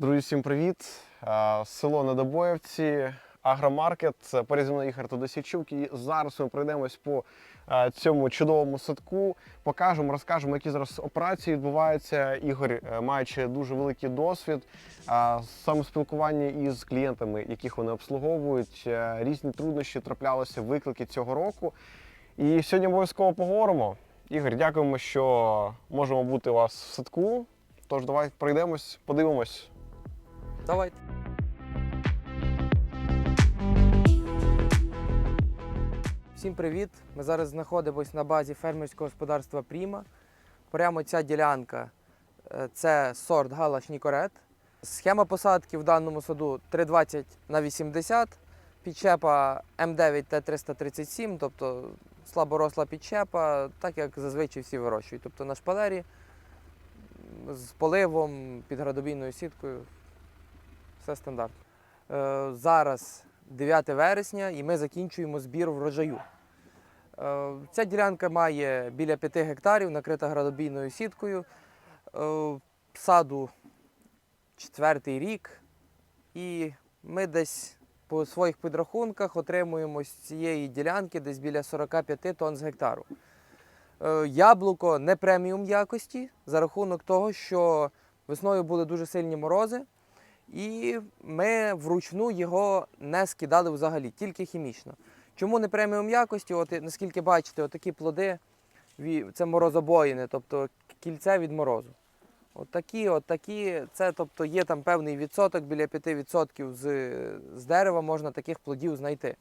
Друзі, всім привіт! Село Недобоївці, Агромаркет, поряд мною Ігор. І зараз ми пройдемось по цьому чудовому садку, покажемо, розкажемо, які зараз операції відбуваються. Ігор, е, маючи дуже великий досвід, саме спілкування із клієнтами, яких вони обслуговують, е, різні труднощі траплялися, виклики цього року. І сьогодні обов'язково поговоримо. Ігор, дякуємо, що можемо бути у вас в садку. Тож давай пройдемось, подивимось. Давайте. Всім привіт! Ми зараз знаходимося на базі фермерського господарства Пріма. Прямо ця ділянка е, це сорт Галаш Нікорет. Схема посадки в даному саду 320 на 80, підчепа М9 Т337, тобто слаборосла підчепа, так як зазвичай всі вирощують. Тобто на шпалері з поливом, під градобійною сіткою. Все стандартно. Е, зараз 9 вересня і ми закінчуємо збір врожаю. Е, ця ділянка має біля 5 гектарів, накрита градобійною сіткою. Е, саду четвертий рік. І ми десь по своїх підрахунках отримуємо з цієї ділянки десь біля 45 тонн з гектару. Яблуко не преміум якості за рахунок того, що весною були дуже сильні морози, і ми вручну його не скидали взагалі, тільки хімічно. Чому не преміум якості? От наскільки бачите, отакі плоди це морозобоїни, тобто кільце від морозу. От такі, от це тобто є там певний відсоток, біля 5% з, з дерева можна таких плодів знайти.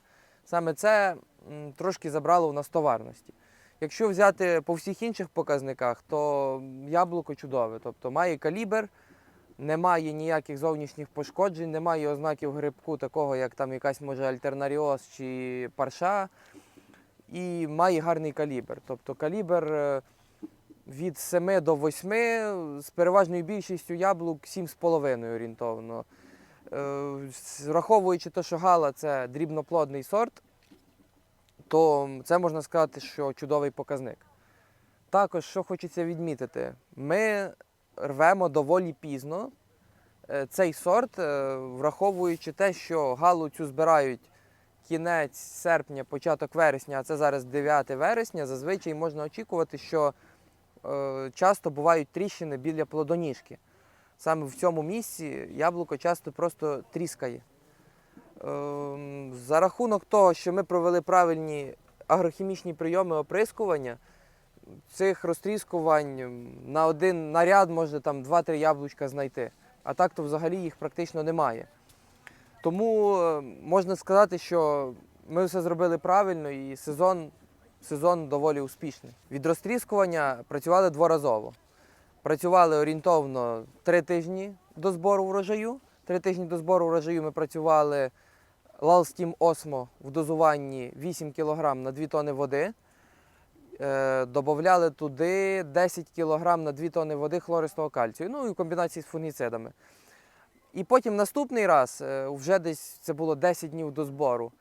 Саме це м, трошки забрало у нас товарності. Якщо взяти по всіх інших показниках, то яблуко чудове. Тобто має калібр, немає ніяких зовнішніх пошкоджень, немає ознаків грибку, такого як там якась може альтернаріоз чи парша. І має гарний калібр. Тобто калібр е, від 7 до 8, з переважною більшістю яблук 7,5 орієнтовно. Е, Враховуючи те, що гала це дрібноплодний сорт, то це можна сказати, що чудовий показник. Також, що хочеться відмітити, ми рвемо доволі пізно е, цей сорт, е, враховуючи те, що галу цю збирають кінець серпня, початок вересня, а це зараз 9 вересня, зазвичай можна очікувати, що е, часто бувають тріщини біля плодоніжки. Саме в цьому місці яблуко часто просто тріскає. Ем, За рахунок того, що ми провели правильні агрохімічні прийоми оприскування, цих розтріскувань на один наряд можна там 2-3 яблучка знайти. А так то взагалі їх практично немає. Тому е, можна сказати, що ми все зробили правильно і сезон, сезон доволі успішний. Від розтріскування працювали дворазово. Працювали орієнтовно 3 тижні до збору врожаю. Три тижні до збору врожаю ми працювали Лалстім Осмо в дозуванні 8 кг на 2 тонни води. Е, Добавляли туди 10 кг на 2 тонни води хлористого кальцію, ну і в комбінації з фунгіцидами. І потім наступний раз, е, вже десь це було 10 днів до збору,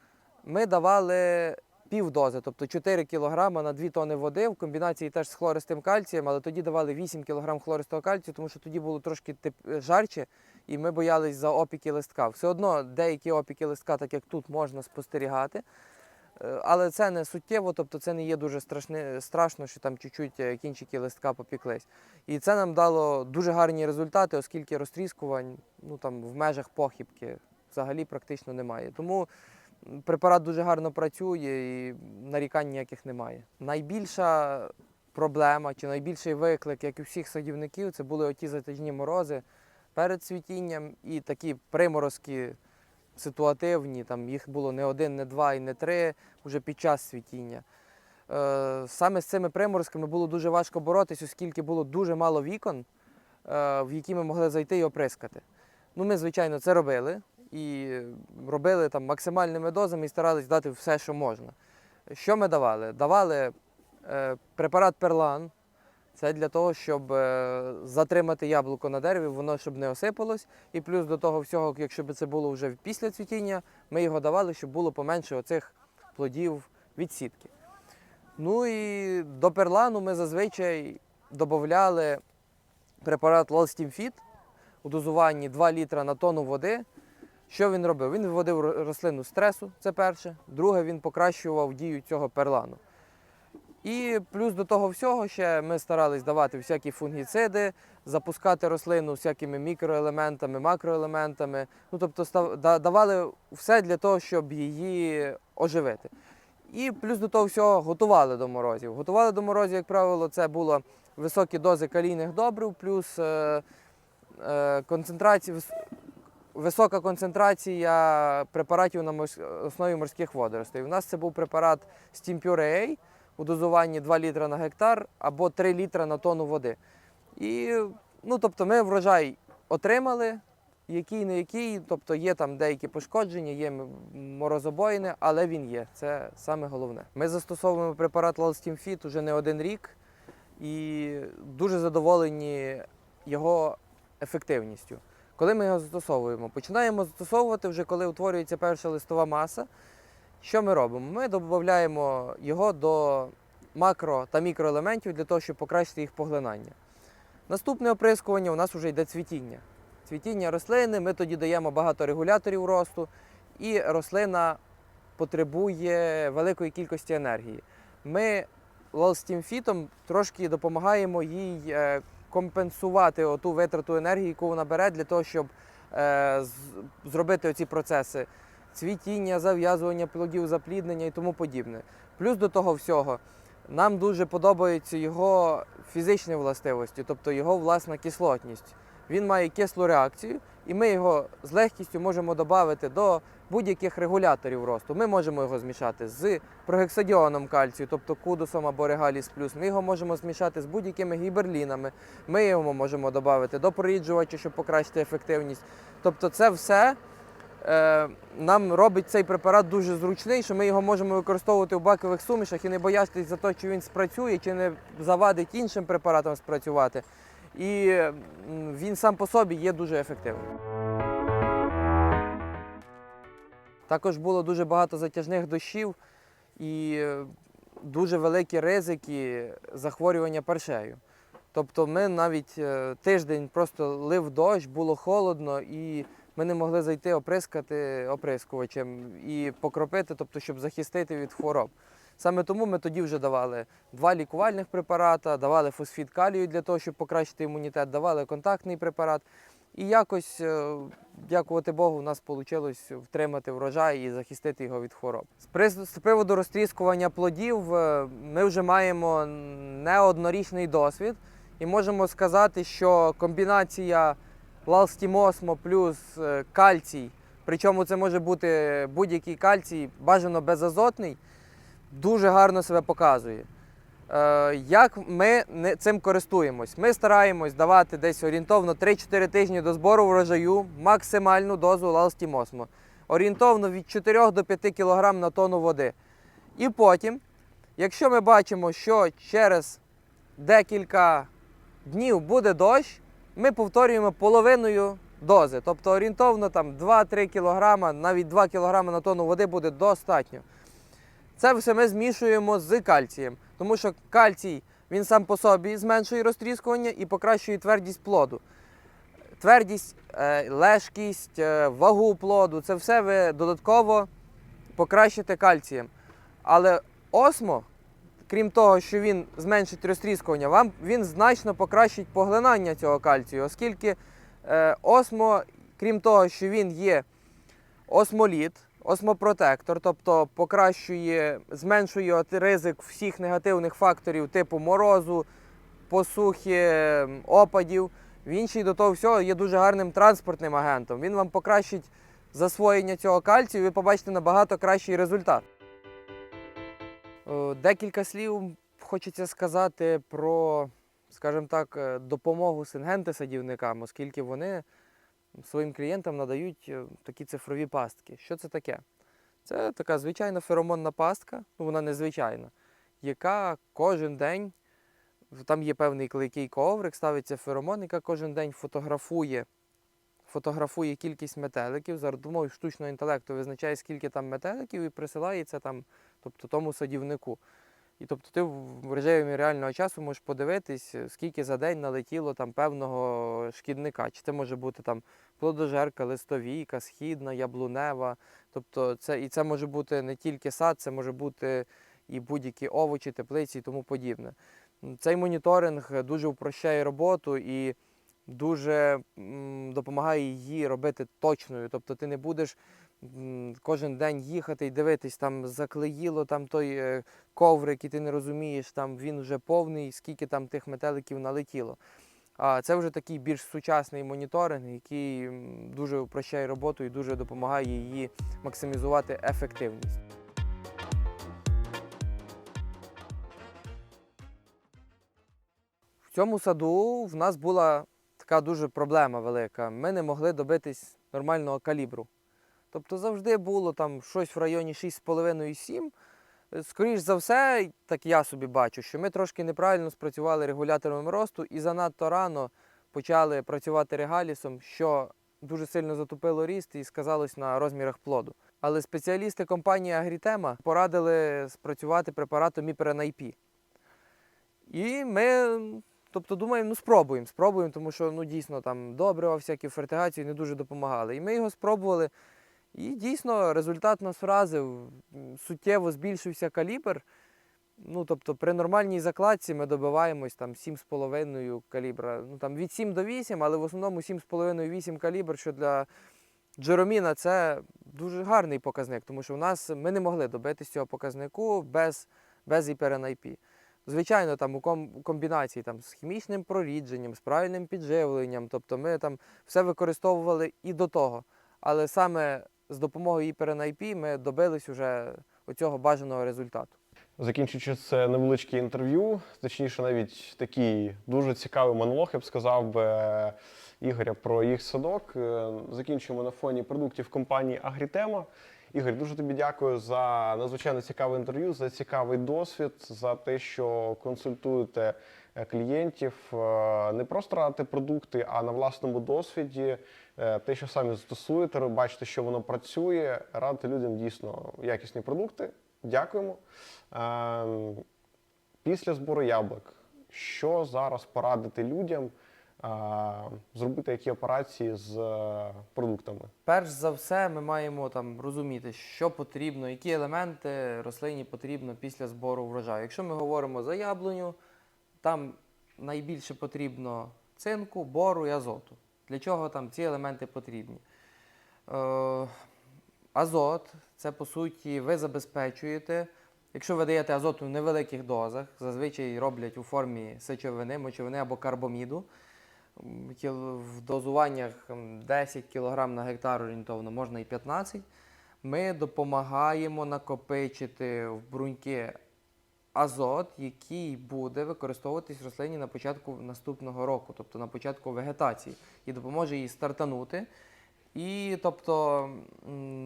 ми давали півдози, тобто 4 кг на 2 тонни води в комбінації теж з хлористим кальцієм, але тоді давали 8 кг хлористого кальцію, тому що тоді було трошки теп- жарче, і ми боялись за опіки листка. Все одно деякі опіки листка, так як тут, можна спостерігати. Е, Але це не суттєво, тобто це не є дуже страшне, страшно, що там чуть-чуть е, кінчики листка попіклись. І це нам дало дуже гарні результати, оскільки розтріскувань ну, там, в межах похибки взагалі практично немає. Тому препарат дуже гарно працює і нарікань ніяких немає. Найбільша проблема чи найбільший виклик, як і всіх садівників, це були оті затяжні морози перед цвітінням і такі приморозки ситуативні, там їх було не один, не два і не три вже під час цвітіння. Е, Саме з цими приморозками було дуже важко боротися, оскільки було дуже мало вікон, е, в які ми могли зайти і оприскати. Ну, ми, звичайно, це робили і робили там максимальними дозами і старались дати все, що можна. Що ми давали? Давали е, препарат перлан. Це для того, щоб е, затримати яблуко на дереві, воно щоб не осипалось. І плюс до того всього, якщо б це було вже після цвітіння, ми його давали, щоб було поменше оцих плодів від сітки. Ну і до перлану ми зазвичай додавали препарат Лолстімфіт. у дозуванні 2 літра на тонну води. Що він робив? Він виводив рослину стресу, це перше. Друге, він покращував дію цього перлану. І плюс до того всього ще ми старались давати всякі фунгіциди, запускати рослину всякими мікроелементами, макроелементами. Ну, тобто став- да- давали все для того, щоб її оживити. І плюс до того всього готували до морозів. Готували до морозів, як правило, це було високі дози калійних добрив, плюс е, е, концентрація, висока концентрація препаратів на морсь- основі морських водоростей. У нас це був препарат A у дозуванні 2 літра на гектар або 3 літра на тонну води. І ну, тобто ми врожай отримали, який не який, тобто є там деякі пошкодження, є морозобоїни, але він є. Це саме головне. Ми застосовуємо препарат Fit уже не один рік і дуже задоволені його ефективністю. Коли ми його застосовуємо? Починаємо застосовувати вже коли утворюється перша листова маса. Що ми робимо? Ми додаємо його до макро та мікроелементів для того, щоб покращити їх поглинання. Наступне оприскування у нас вже йде цвітіння. Цвітіння рослини, ми тоді даємо багато регуляторів росту, і рослина потребує великої кількості енергії. Ми лалстімфітом трошки допомагаємо їй е, компенсувати оту витрату енергії, яку вона бере, для того, щоб е, зробити оці процеси цвітіння, зав'язування плодів, запліднення і тому подібне. Плюс до того всього, нам дуже подобаються його фізичні властивості, тобто його власна кислотність. Він має кислу реакцію, і ми його з легкістю можемо додати до будь-яких регуляторів росту. Ми можемо його змішати з прогексадіоном кальцію, тобто кудусом або регаліс плюс. Ми його можемо змішати з будь-якими гіберлінами. Ми його можемо додати до проріджувача, щоб покращити ефективність. Тобто, це все нам робить цей препарат дуже зручний, що ми його можемо використовувати у бакових сумішах і не боятися за те, чи він спрацює, чи не завадить іншим препаратам спрацювати. І він сам по собі є дуже ефективним. Також було дуже багато затяжних дощів і е, дуже великі ризики захворювання паршею. Тобто ми навіть е, тиждень просто лив дощ, було холодно, і ми не могли зайти оприскати оприскувачем і покропити, тобто, щоб захистити від хвороб. Саме тому ми тоді вже давали два лікувальних препарати, давали фосфід калію для того, щоб покращити імунітет, давали контактний препарат. І якось, е, дякувати Богу, у нас вийшло втримати врожай і захистити його від хвороб. З приводу розтріскування плодів е, ми вже маємо неоднорічний досвід і можемо сказати, що комбінація лалстімосмо плюс е, кальцій, причому це може бути будь-який кальцій, бажано безазотний, дуже гарно себе показує. Е, Як ми цим користуємось? Ми стараємось давати десь орієнтовно 3-4 тижні до збору врожаю максимальну дозу лалстімосмо. Орієнтовно від 4 до 5 кг на тонну води. І потім, якщо ми бачимо, що через декілька днів буде дощ, ми повторюємо половиною дози. Тобто орієнтовно там 2-3 кг, навіть 2 кг на тонну води буде достатньо. Це все ми змішуємо з кальцієм, тому що кальцій він сам по собі зменшує розтріскування і покращує твердість плоду. Твердість, е, лежкість, е, вагу плоду це все ви додатково покращите кальцієм. Але осмо, крім того, що він зменшить розтріскування, вам він значно покращить поглинання цього кальцію, оскільки е, осмо, крім того, що він є осмоліт, осмопротектор, тобто покращує, зменшує ризик всіх негативних факторів типу морозу, посухи, опадів. Він ще й до того всього є дуже гарним транспортним агентом. Він вам покращить засвоєння цього кальцію, і ви побачите набагато кращий результат. Е, Декілька слів хочеться сказати про, скажімо так, е, допомогу сингенти-садівникам, оскільки вони своїм клієнтам надають е, такі цифрові пастки. Що це таке? Це така звичайна феромонна пастка, ну вона незвичайна, яка кожен день, там є певний клейкий коврик, ставиться феромон, яка кожен день фотографує, фотографує кількість метеликів, за допомогою штучного інтелекту визначає, скільки там метеликів, і присилає це там, тобто тому садівнику. І тобто ти в режимі реального часу можеш подивитись, е, скільки за день налетіло там певного шкідника. Чи це може бути там плодожерка, листовійка, східна, яблунева. Тобто це, і це може бути не тільки сад, це може бути і будь-які овочі, теплиці і тому подібне. Цей моніторинг дуже упрощає роботу і дуже допомагає її робити точною. Тобто ти не будеш кожен день їхати і дивитись, там заклеїло там той е, коврик, і ти не розумієш, там він вже повний, скільки там тих метеликів налетіло. А це вже такий більш сучасний моніторинг, який дуже упрощає роботу і дуже допомагає її максимізувати ефективність. В цьому саду в нас була така дуже проблема велика. Ми не могли добитись нормального калібру. Тобто завжди було там щось в районі 6,5-7. Скоріш за все, так я собі бачу, що ми трошки неправильно спрацювали регулятором росту і занадто рано почали працювати регалісом, що дуже сильно затупило ріст і сказалось на розмірах плоду. Але спеціалісти компанії Агрітема порадили спрацювати препаратом Міперенайпі. І ми, тобто, думаємо, ну спробуємо, спробуємо, тому що ну, дійсно там добрива, всякі фертигації не дуже допомагали. І ми його спробували. І дійсно результат нас вразив. Суттєво збільшився калібр. Ну, тобто при нормальній закладці ми добиваємось там 7,5 калібра. Ну там від 7 до 8, але в основному 7,5-8 калібр, що для Джероміна це дуже гарний показник, тому що в нас ми не могли добитися цього показнику без, без IP. Звичайно, там у ком- комбінації там, з хімічним прорідженням, з правильним підживленням, тобто ми там все використовували і до того. Але саме з допомогою IP ми добились уже оцього бажаного результату. Закінчуючи це невеличке інтерв'ю, точніше, навіть такий дуже цікавий монолог, я б сказав би Ігоря про їх садок. Е, Закінчуємо на фоні продуктів компанії Агрітема. Ігор, дуже тобі дякую за надзвичайно цікаве інтерв'ю, за цікавий досвід, за те, що консультуєте е, клієнтів, е, не просто радите продукти, а на власному досвіді. е, Те, що самі застосуєте, бачите, що воно працює, радите людям дійсно якісні продукти. Дякуємо. Після збору яблук, що зараз порадити людям зробити які операції з е, продуктами? Перш за все, ми маємо там розуміти, що потрібно, які елементи рослині потрібно після збору врожаю. Якщо ми говоримо за яблуню, там найбільше потрібно цинку, бору і азоту. Для чого там ці елементи потрібні? Е, азот це по суті ви забезпечуєте. Якщо ви даєте азоту в невеликих дозах, зазвичай роблять у формі сечовини, мочовини або карбоміду. В дозуваннях 10 кг на гектар орієнтовно, можна і 15. Ми допомагаємо накопичити в бруньки азот, який буде використовуватись рослині на початку наступного року, тобто на початку вегетації, і допоможе їй стартанути і тобто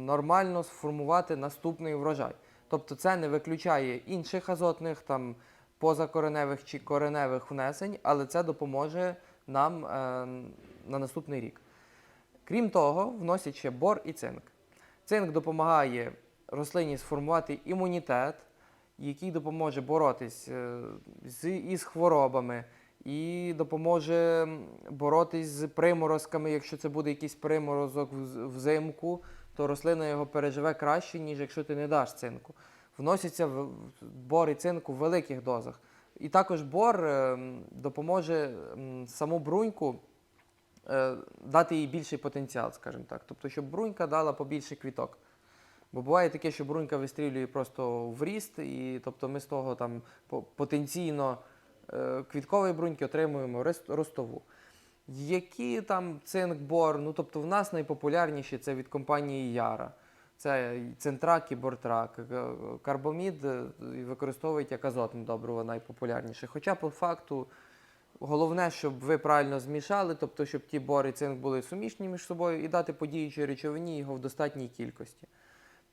нормально сформувати наступний врожай. Тобто це не виключає інших азотних там позакореневих чи кореневих внесень, але це допоможе нам е, на наступний рік. Крім того, вносять ще бор і цинк. Цинк допомагає рослині сформувати імунітет, який допоможе боротись е, з, із хворобами, і допоможе боротись з приморозками. Якщо це буде якийсь приморозок взимку, то рослина його переживе краще, ніж якщо ти не даш цинку. Вносяться в- в- бор і цинк у великих дозах. І також бор е, допоможе саму бруньку е, дати їй більший потенціал, скажімо так. Тобто, щоб брунька дала побільше квіток. Бо буває таке, що брунька вистрілює просто в ріст, і тобто ми з того там потенційно е, квіткової бруньки отримуємо ростову. Які там цинк, бор, ну тобто в нас найпопулярніші це від компанії Яра. Це центрак і бортрак. Е, Карбомід е, використовують як азотне добриво найпопулярніше. Хоча по факту головне, щоб ви правильно змішали, тобто щоб ті бор і цинк були сумішні між собою і дати по діючій речовині його в достатній кількості.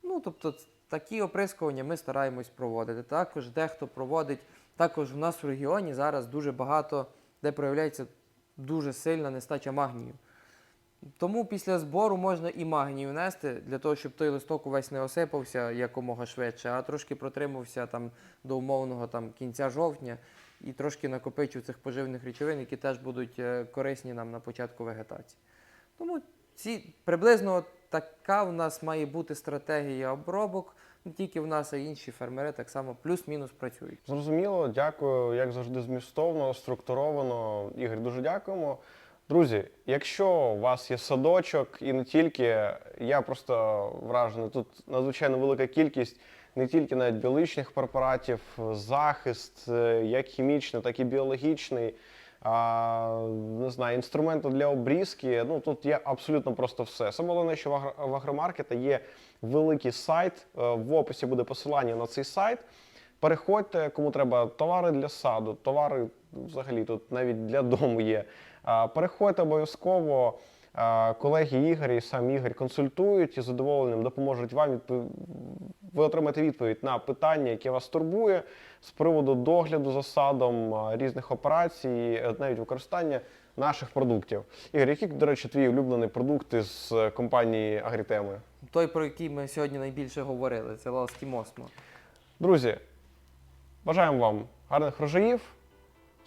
Ну, тобто, такі оприскування ми стараємось проводити. Також дехто проводить, також в нас в регіоні зараз дуже багато, де проявляється дуже сильна нестача магнію. Тому після збору можна і магній внести для того, щоб той листок увесь не осипався якомога швидше, а трошки протримався там до умовного там кінця жовтня і трошки накопичив цих поживних речовин, які теж будуть е, корисні нам на початку вегетації. Тому ці приблизно така в нас має бути стратегія обробок. Не тільки в нас, а й інші фермери так само плюс-мінус працюють. Зрозуміло, дякую, як завжди, змістовно, структуровано. Ігор, дуже дякуємо. Друзі, якщо у вас є садочок і не тільки, я просто вражений. Тут надзвичайно велика кількість не тільки навіть біологічних препаратів, захист, е, як хімічний, так і біологічний. А, не знаю, інструменти для обрізки. Ну тут є абсолютно просто все. Саме головне, що в агромаркета є великий сайт. е, В описі буде посилання на цей сайт. Переходьте, кому треба товари для саду, товари взагалі тут навіть для дому є. Переходьте обов'язково. Колеги Ігор і сам Ігор консультують і задоволенням допоможуть вам. відпов- Ви отримаєте відповідь на питання, яке вас турбує з приводу догляду за садом, різних операцій, е, навіть використання наших продуктів. Ігор, які, до речі, твій улюблений продукт із е, компанії Агрітеми? Той, про який ми сьогодні найбільше говорили, це Ласкімосмо. Друзі, бажаємо вам гарних врожаїв.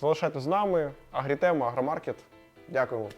Залишайтесь з нами. Агрітема, Агромаркет. Дякуємо.